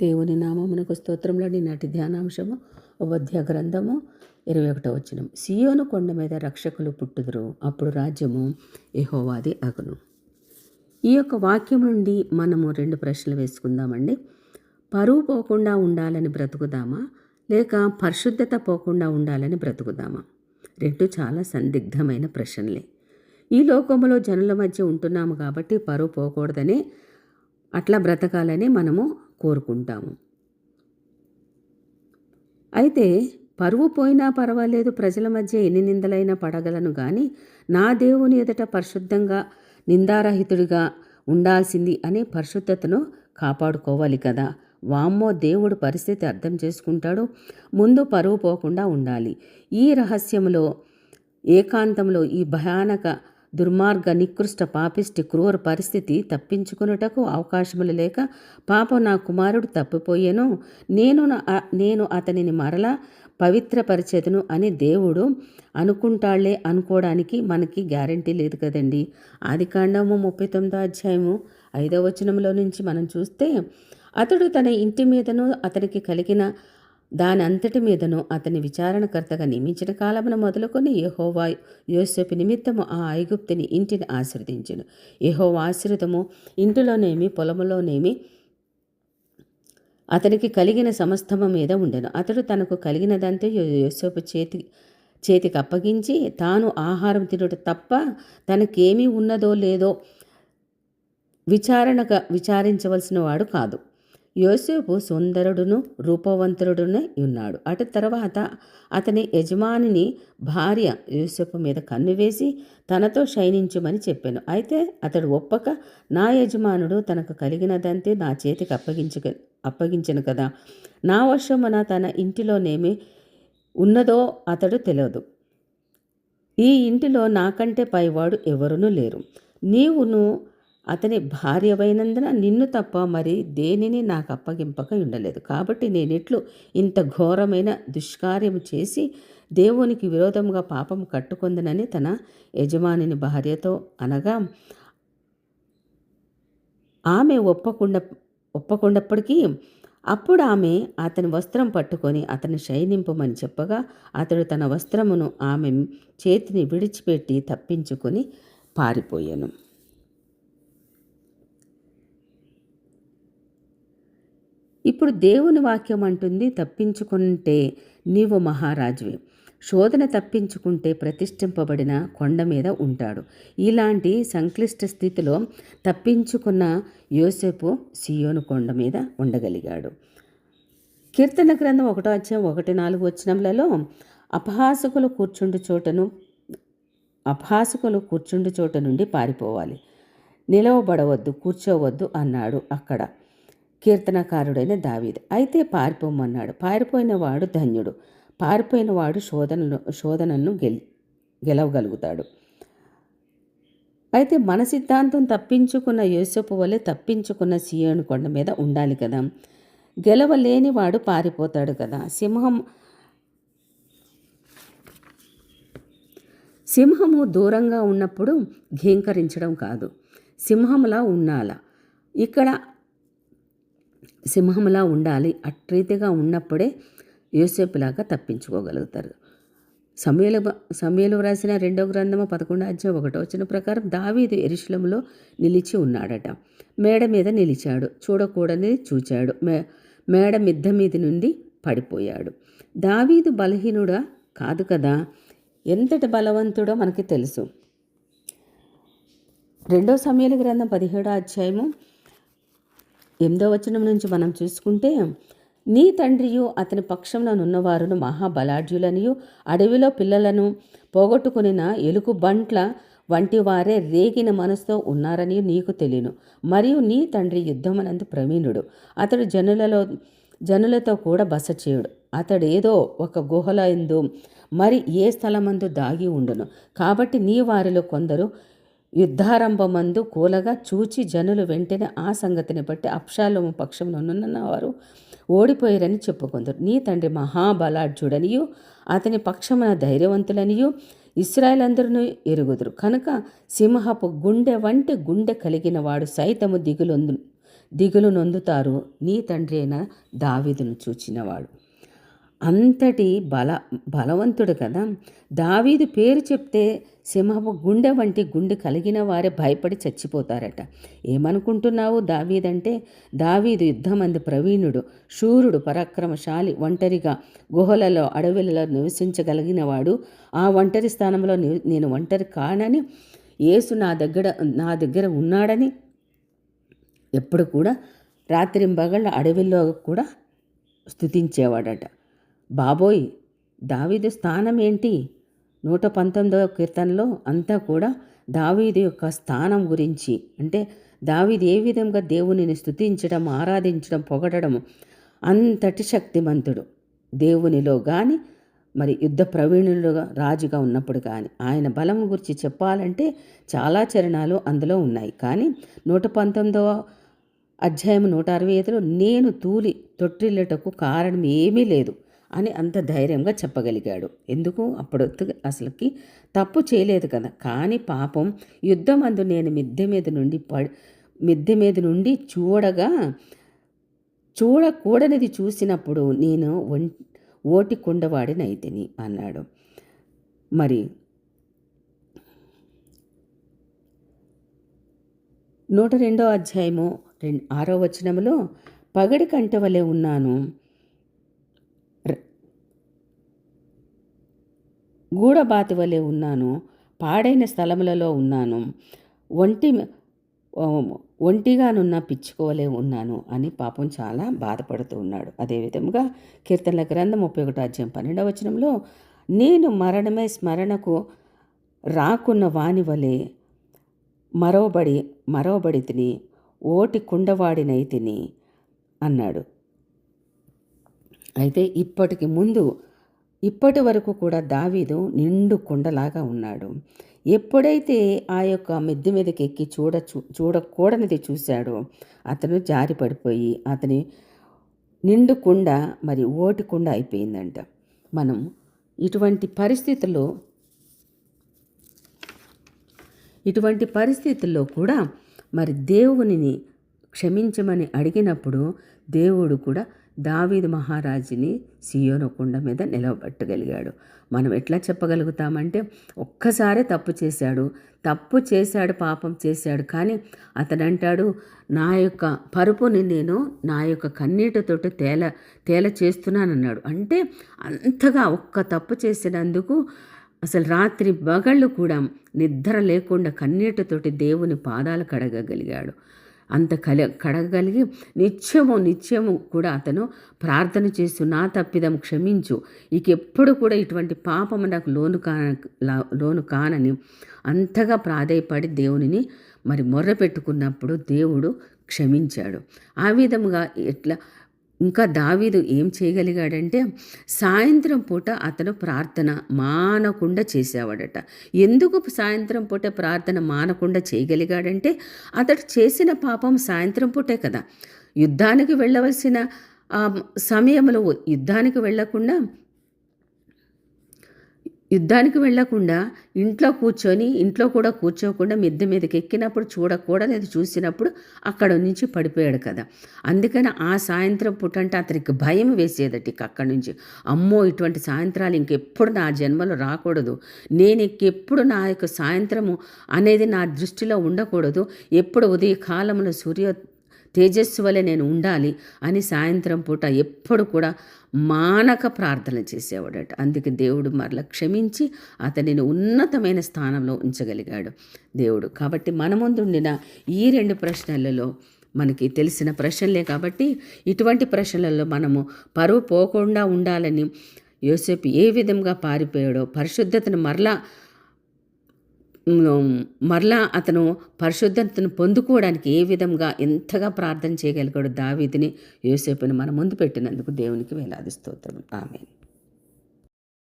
దేవుని నామమునకు స్తోత్రంలోని నాటి ధ్యానాంశము ఉపధ్య గ్రంథము ఇరవై ఒకటో వచ్చినం సియోను కొండ మీద రక్షకులు పుట్టుదురు. అప్పుడు రాజ్యము ఎహోవాది అగును. ఈ యొక్క వాక్యం నుండి మనము రెండు ప్రశ్నలు వేసుకుందామండి. పరువు పోకుండా ఉండాలని బ్రతుకుదామా? లేక పరిశుద్ధత పోకుండా ఉండాలని బ్రతుకుదామా? రెండు చాలా సందిగ్ధమైన ప్రశ్నలే. ఈ లోకంలో జనుల మధ్య ఉంటున్నాము కాబట్టి పరువు పోకూడదని అట్లా బ్రతకాలని మనము కోరుకుంటాము. అయితే పరువు పోయినా పర్వాలేదు ప్రజల మధ్య ఎన్ని నిందలైనా పడగలను కానీ నా దేవుని ఎదుట పరిశుద్ధంగా నిందారహితుడిగా ఉండాల్సింది అనే పరిశుద్ధతను కాపాడుకోవాలి కదా. వామ్మో దేవుడు పరిస్థితి అర్థం చేసుకుంటాడు. ముందు పరువు పోకుండా ఉండాలి. ఈ రహస్యంలో ఏకాంతంలో ఈ భయానక దుర్మార్గ నికృష్ట పాపిష్టి క్రూర పరిస్థితి తప్పించుకునుటకు అవకాశములు లేక పాప నా కుమారుడు తప్పిపోయాను. నేను నా- నేను అతనిని మరలా పవిత్రపరిచేదను అని దేవుడు అనుకుంటాళ్ళే అనుకోవడానికి మనకి గ్యారంటీ లేదు కదండి. ఆది కాండము ముప్పై తొమ్మిదో అధ్యాయము ఐదో వచనంలో నుంచి మనం చూస్తే అతడు తన ఇంటి మీదను అతనికి కలిగిన దానంతటి మీదను అతని విచారణకర్తగా నియమించిన కాలమున మొదలుకొని యహోవా యోసేపు నిమిత్తము ఆ ఐగుప్తిని ఇంటిని ఆశ్రదించును యెహోవా ఆశ్రితము ఇంటిలోనేమి పొలములోనేమి అతనికి కలిగిన సమస్తము మీద ఉండెను. అతడు తనకు కలిగినదంతా యోసేపు చేతి చేతికి అప్పగించి తాను ఆహారం తినుట తప్ప తనకేమీ ఉన్నదో లేదో విచారణగా విచారించవలసిన వాడు కాదు. యోసేపు సుందరుడును రూపవంతుడునే ఉన్నాడు. అటు తర్వాత అతని యజమానిని భార్య యోసేపు మీద కన్ను వేసి తనతో శయనించమని చెప్పాను. అయితే అతడు ఒప్పక నా యజమానుడు తనకు కలిగినదంతే నా చేతికి అప్పగించక అప్పగించను కదా. నా వశమున తన ఇంటిలోనేమి ఉన్నదో అతడు తెలియదు. ఈ ఇంటిలో నాకంటే పైవాడు ఎవరునూ లేరు. నీవును అతని భార్యవైనందున నిన్ను తప్ప మరి దేనిని నాకు అప్పగింపక ఉండలేదు. కాబట్టి నేనిట్లు ఇంత ఘోరమైన దుష్కార్యం చేసి దేవునికి విరోధంగా పాపం కట్టుకొందనని తన యజమానిని భార్యతో అనగా ఆమె ఒప్పకుండా ఒప్పకున్నప్పటికీ అప్పుడు ఆమె అతని వస్త్రం పట్టుకొని అతని శయనింపమని చెప్పగా అతడు తన వస్త్రమును ఆమె చేతిని విడిచిపెట్టి తప్పించుకొని పారిపోయాను. ఇప్పుడు దేవుని వాక్యం అంటుంది తప్పించుకుంటే నీవు మహారాజువే. శోధన తప్పించుకుంటే ప్రతిష్ఠింపబడిన కొండ మీద ఉంటాడు. ఇలాంటి సంక్లిష్ట స్థితిలో తప్పించుకున్న యోసేపు సియోను కొండ మీద ఉండగలిగాడు. కీర్తన గ్రంథం ఒకటో అధ్యాయం ఒకటి నాలుగు వచనములలో అపహాసకులు కూర్చుండు చోటను అపహాసకులు కూర్చుండు చోట నుండి పారిపోవాలి. నిలవబడవద్దు కూర్చోవద్దు అన్నాడు అక్కడ. కీర్తనకారుడైన దావీదు. అయితే పారిపోమన్నాడు. పారిపోయిన వాడు ధన్యుడు. పారిపోయిన వాడు శోధనను శోధనను గెలి గెలవగలుగుతాడు. అయితే మన సిద్ధాంతం తప్పించుకున్న యోసపు వలె తప్పించుకున్న సియోను కొండ మీద ఉండాలి కదా. గెలవలేని వాడు పారిపోతాడు కదా. సింహం సింహము దూరంగా ఉన్నప్పుడు ఘీంకరించడం కాదు. సింహంలా ఉండాల. ఇక్కడ సింహంలా ఉండాలి అట్రీతిగా ఉన్నప్పుడే యోసేపులాగా తప్పించుకోగలుగుతారు. సమయలు సమయలు వ్రాసిన రెండో గ్రంథము పదకొండు అధ్యాయం ఒకటో వచ్చిన ప్రకారం దావీదు ఎరుశలంలో నిలిచి ఉన్నాడట. మేడ మీద నిలిచాడు చూడకూడని చూచాడు మే మేడ మిద్ద మీద నుండి పడిపోయాడు. దావీదు బలహీనుడా కాదు కదా? ఎంతటి బలవంతుడో మనకి తెలుసు. రెండో సమయాల గ్రంథం పదిహేడో అధ్యాయము ఎనిమిదో వచనం నుంచి మనం చూసుకుంటే నీ తండ్రియు అతని పక్షంలో నున్నవారును మహాబలాఢ్యులనియు అడవిలో పిల్లలను పోగొట్టుకునిన ఎలుగు బంట్ల వంటి వారే రేగిన మనసుతో ఉన్నారని నీకు తెలియను. మరియు నీ తండ్రి యుద్ధమనందు ప్రవీణుడు. అతడు జనులలో జనులతో కూడా బస చేయుడు అతడేదో ఒక గుహల ఎందు మరి ఏ స్థలమందు దాగి ఉండును. కాబట్టి నీ వారిలో కొందరు యుద్ధారంభమందు కూలగా చూచి జనులు వెంటనే ఆ సంగతిని బట్టి అప్షాలోము పక్షంలోనున్న వారు ఓడిపోయారని చెప్పుకుందరు. నీ తండ్రి మహాబలాఢ్యుడనియు అతని పక్షమున ధైర్యవంతులనియు ఇస్రాయల్ అందరూ ఎరుగుదురు. కనుక సింహపు గుండె వంటి గుండె కలిగిన వాడు సైతము దిగులొందు దిగులు నొందుతారు. నీ తండ్రి అయిన దావీదును చూచినవాడు. అంతటి బల బలవంతుడు కదా. దావీదు పేరు చెప్తే సింహపు గుండె వంటి గుండె కలిగిన వారే భయపడి చచ్చిపోతారట. ఏమనుకుంటున్నావు దావీదంటే దావీదు యుద్ధమంది ప్రవీణుడు శూరుడు పరాక్రమశాలి ఒంటరిగా గుహలలో అడవులలో నివసించగలిగినవాడు. ఆ ఒంటరి స్థానంలో నేను ఒంటరి కానని యేసు నా దగ్గర నా దగ్గర ఉన్నాడని ఎప్పుడు కూడా రాత్రింబగళ్ళ అడవిలో కూడా స్థుతించేవాడట. బాబోయ్ దావీదు స్థానం ఏంటి నూట పంతొమ్మిదవ కీర్తనలో అంతా కూడా దావీదు యొక్క స్థానం గురించి. అంటే దావీదు ఏ విధంగా దేవునిని స్థుతించడం ఆరాధించడం పొగడడం అంతటి శక్తిమంతుడు. దేవునిలో కానీ మరి యుద్ధ ప్రవీణులుగా రాజుగా ఉన్నప్పుడు కానీ ఆయన బలం గురించి చెప్పాలంటే చాలా చరణాలు అందులో ఉన్నాయి. కానీ నూట పంతొమ్మిదవ అధ్యాయం నూట అరవై ఐదులో నేను తూలి తొట్టిల్లటకు కారణం ఏమీ లేదు. అని అంత ధైర్యంగా చెప్పగలిగాడు. ఎందుకు? అప్పుడు అసలుకి తప్పు చేయలేదు కదా. కానీ పాపం యుద్ధం అందు నేను మిద్దె మీద నుండి పడి మిద్దె మీద నుండి చూడగా చూడకూడనిది చూసినప్పుడు నేను ఓటి కుండవాడినైతిని అన్నాడు. మరి నూట రెండో అధ్యాయము రెండు ఆరో వచనంలో పగడి కంట వలె ఉన్నాను. గూడబాతి వలె ఉన్నాను పాడైన స్థలములలో ఉన్నాను ఒంటి ఒంటిగానున్న పిచ్చుకోలే ఉన్నాను అని పాపం చాలా బాధపడుతూ ఉన్నాడు. అదేవిధంగా కీర్తనల గ్రంథం ముప్పై ఒకటి అధ్యాయం పన్నెండవ వచనంలో నేను మరణమే స్మరణకు రాకున్న వాని వలె మరోబడి మరోబడి తిని ఓటి కుండవాడినై తిని అన్నాడు. అయితే ఇప్పటికి ముందు ఇప్పటి వరకు కూడా దావీదు నిండు కొండలాగా ఉన్నాడు. ఎప్పుడైతే ఆ యొక్క మిద్దె మీదకి ఎక్కి చూడ చూడకూడనిది చూశాడో అతను జారి పడిపోయి అతని నిండు కుండ మరి ఓటి కుండ అయిపోయిందంట. మనం ఇటువంటి పరిస్థితుల్లో ఇటువంటి పరిస్థితుల్లో కూడా మరి దేవునిని క్షమించమని అడిగినప్పుడు దేవుడు కూడా దావీదు మహారాజుని సియోను కొండ మీద నిలవబెట్టగలిగాడు. మనం ఎట్లా చెప్పగలుగుతామంటే ఒక్కసారే తప్పు చేశాడు. తప్పు చేశాడు పాపం చేశాడు. కానీ అతడంటాడు అంటాడు నా యొక్క పరుపుని నేను నా యొక్క కన్నీటితోటి తేల తేల చేస్తున్నానన్నాడు. అంటే అంతగా ఒక్క తప్పు చేసినందుకు అసలు రాత్రి బగళ్ళు కూడా నిద్ర లేకుండా కన్నీటితోటి దేవుని పాదాలు కడగగలిగాడు. అంత కల కడగలిగి నిత్యము నిత్యము కూడా అతను ప్రార్థన చేస్తూ నా తప్పిదం క్షమించు. ఇక ఎప్పుడు కూడా ఇటువంటి పాపము నాకు లోను కాన లోను కానని అంతగా ప్రాధేయపడి దేవునిని మరి మొర్ర పెట్టుకున్నప్పుడు దేవుడు క్షమించాడు. ఆ విధముగా ఎట్లా ఇంకా దావీదు ఏం చేయగలిగాడంటే సాయంత్రం పూట అతను ప్రార్థన మానకుండా చేసేవాడట. ఎందుకు సాయంత్రం పూట ప్రార్థన మానకుండా చేయగలిగాడంటే అతడు చేసిన పాపం సాయంత్రం పూటే కదా. యుద్ధానికి వెళ్ళవలసిన సమయంలో యుద్ధానికి వెళ్ళకుండా యుద్ధానికి వెళ్ళకుండా ఇంట్లో కూర్చొని ఇంట్లో కూడా కూర్చోకుండా మిద్దె మీదకి ఎక్కినప్పుడు చూడకూడదు చూసినప్పుడు అక్కడ నుంచి పడిపోయాడు కదా. అందుకని ఆ సాయంత్రం పుట్టంటే అతనికి భయం వేసేదట అక్కడి నుంచి. అమ్మో ఇటువంటి సాయంత్రాలు ఇంకెప్పుడు నా జన్మలో రాకూడదు. నేను ఇంకెప్పుడు నా యొక్క సాయంత్రము అనేది నా దృష్టిలో ఉండకూడదు. ఎప్పుడు ఉదయకాలంలో సూర్య తేజస్సు వలె నేను ఉండాలి అని సాయంత్రం పూట ఎప్పుడు కూడా మానక ప్రార్థన చేసేవాడట. అందుకే దేవుడు మరల క్షమించి అతనిని ఉన్నతమైన స్థానంలో ఉంచగలిగాడు దేవుడు. కాబట్టి మన ముందుండిన ఈ రెండు ప్రశ్నలలో మనకి తెలిసిన ప్రశ్నలే కాబట్టి ఇటువంటి ప్రశ్నలలో మనము పరువు పోకుండా ఉండాలని యోసేపు ఏ విధంగా పారిపోయాడో పరిశుద్ధతను మరలా మరలా అతను పరిశుద్ధతను పొందుకోవడానికి ఏ విధంగా ఎంతగా ప్రార్థన చేయగలిగాడు దావీదిని యోసేపుని మన ముందు పెట్టినందుకు దేవునికి వేలాది స్తోత్రం ఆమె